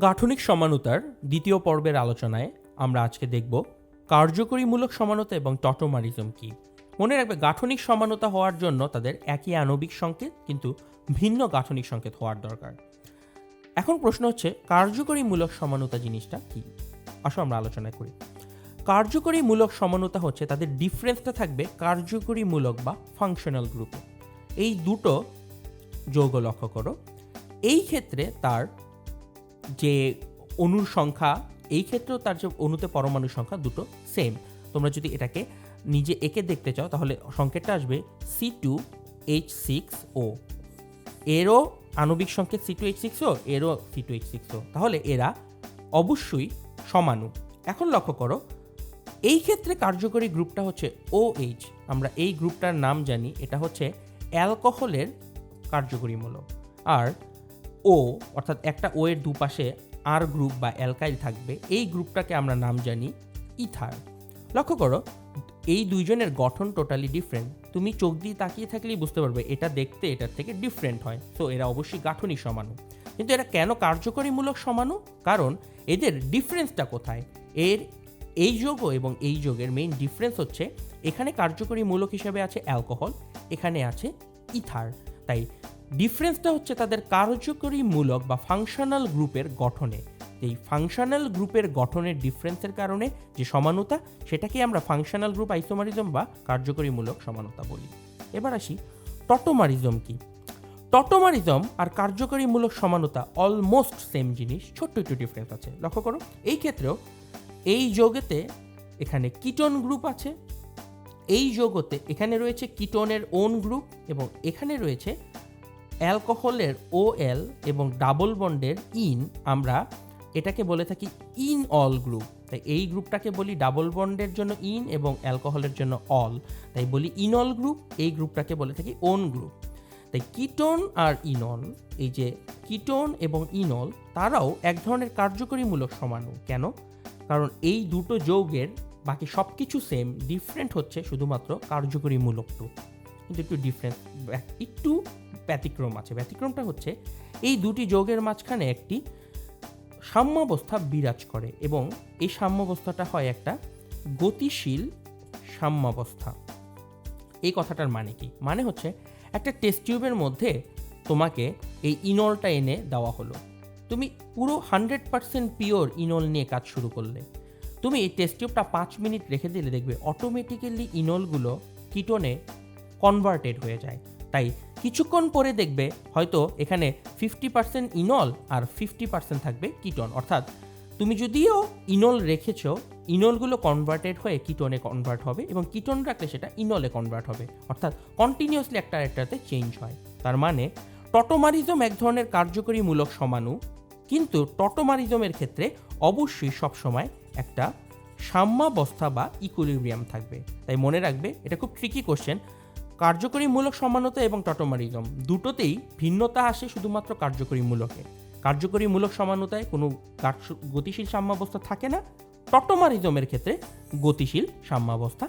গাঠনিক সমানতার দ্বিতীয় পর্বের আলোচনায় আমরা আজকে দেখব কার্যকরীমূলক সমানতা এবং টটোমারিজম কি। মনে রাখবে, গাঠনিক সমানতা হওয়ার জন্য তাদের একই আণবিক সংকেত, কিন্তু ভিন্ন গাঠনিক সংকেত হওয়ার দরকার। এখন প্রশ্ন হচ্ছে, কার্যকরীমূলক সমানতা জিনিসটা কি? আসো আমরা আলোচনা করি। কার্যকরীমূলক সমানতা হচ্ছে তাদের ডিফারেন্সটা থাকবে কার্যকরীমূলক বা ফাংশনাল গ্রুপে। এই দুটো যৌগ লক্ষ্য করো। এই ক্ষেত্রে তার যে অণুর সংখ্যা, এই ক্ষেত্রেও তার যে অণুতে পরমাণু সংখ্যা দুটো সেম তোমরা যদি এটাকে নিজে একে দেখতে চাও, তাহলে সংকেতটা আসবে C two H six O এরও আণবিক সংকেত C two H six O এরও C two H six O তাহলে এরা অবশ্যই সমাণু এখন লক্ষ্য করো, এই ক্ষেত্রে কার্যকরী গ্রুপটা হচ্ছে ও এইচ আমরা এই গ্রুপটার নাম জানি, এটা হচ্ছে অ্যালকোহলের কার্যকরীমূলক আর ও, অর্থাৎ একটা ও এর দুপাশে আর গ্রুপ বা অ্যালকাইল থাকবে, এই গ্রুপটাকে আমরা নাম জানি ইথার। লক্ষ্য করো, এই দুইজনের গঠন টোটালি ডিফারেন্ট। তুমি চোখ দিয়ে তাকিয়ে থাকলেই বুঝতে পারবে, এটা দেখতে এটার থেকে ডিফারেন্ট হয়। তো এরা অবশ্যই গাঠনিক সমানু কিন্তু এরা কেন কার্যকরীমূলক সমানু কারণ এদের ডিফারেন্সটা কোথায়? এর, এই যোগ এবং এই যোগের মেইন ডিফারেন্স হচ্ছে, এখানে কার্যকরী মূলক হিসেবে আছে অ্যালকোহল, এখানে আছে ইথার। তাই ডিফারেন্সটা হচ্ছে তাদের কার্যকরীমূলক বা ফাংশনাল গ্রুপের গঠনে। এই ফাংশনাল গ্রুপের গঠনের ডিফারেন্সের কারণে যে সমানতা সেটাকে আমরা ফাংশনাল গ্রুপ আইসোমারিজম বা কার্যকরীমূলক সমানতা বলি। এবার আসি টটোমারিজম কি? টটোমারিজম আর কার্যকরীমূলক সমানতা অলমোস্ট সেম জিনিস, ছোট্ট একটু ডিফারেন্স আছে। লক্ষ্য করো, এই ক্ষেত্রেও এই যোগেতে এখানে কিটোন গ্রুপ আছে, এই যোগতে এখানে রয়েছে কিটোনের ওন গ্রুপ এবং এখানে রয়েছে অ্যালকোহলের ও এল এবং ডাবল বন্ডের ইন আমরা এটাকে বলে থাকি ইন অল গ্রুপ তাই এই গ্রুপটাকে বলি ডাবল বন্ডের জন্য ইন এবং অ্যালকোহলের জন্য অল তাই বলি ইনল গ্রুপ এই গ্রুপটাকে বলে থাকি ওন গ্রুপ তাই কিটোন আর ইনল এই যে কিটোন এবং ইনল তারাও এক ধরনের কার্যকরীমূলক সমাণু কেন? কারণ এই দুটো যৌগের বাকি সব কিছু সেম ডিফারেন্ট হচ্ছে শুধুমাত্র কার্যকরীমূলকটু কিন্তু একটু ডিফারেন্স একটু ব্যতিক্রম আছে। ব্যতিক্রমটা হচ্ছে এই দুটি যোগের মাঝখানে একটি সাম্যাবস্থা বিরাজ করে এবং এই সাম্যাবস্থাটা হয় একটা গতিশীল সাম্যাবস্থা। এই কথাটার মানে কি? মানে হচ্ছে একটা টেস্ট টিউবের মধ্যে তোমাকে এই ইনলটা এনে দেওয়া হলো। তুমি পুরো হান্ড্রেড পার্সেন্ট পিওর ইনল নিয়ে কাজ শুরু করলে। তুমি এই টেস্ট টিউবটা পাঁচ মিনিট রেখে দিলে দেখবে অটোমেটিক্যালি ইনলগুলো কিটোনে কনভার্টেড হয়ে যায়। তাই কিছুক্ষণ পরে দেখবে হয়তো এখানে ফিফটি পার্সেন্ট ইনল আর ফিফটি পার্সেন্ট থাকবে কিটন। অর্থাৎ তুমি যদিও ইনল রেখেছো, ইনলগুলো কনভার্টেড হয়ে কিটনে কনভার্ট হবে এবং কিটন রাখলে সেটা ইনলে কনভার্ট হবে। অর্থাৎ কন্টিনিউয়াসলি একটা একটাতে চেঞ্জ হয়। তার মানে টটোমারিজম এক ধরনের কার্যকরীমূলক সমাণু কিন্তু টটোমারিজমের ক্ষেত্রে অবশ্যই সবসময় একটা সাম্যাবস্থা বা ইকুইলিব্রিয়াম থাকবে। তাই মনে রাখবে, এটা খুব ট্রিকি কোশ্চেন কার্যকরীমূলক সমানতা এবং টটোমারিজম দুটোতেই ভিন্নতা আসে শুধুমাত্র কার্যকরীমূলকে। কার্যকরীমূলক সমানতায় কোনো গতিশীল সাম্যাবস্থা থাকে না। টটোমারিজমের ক্ষেত্রে গতিশীল সাম্যাবস্থা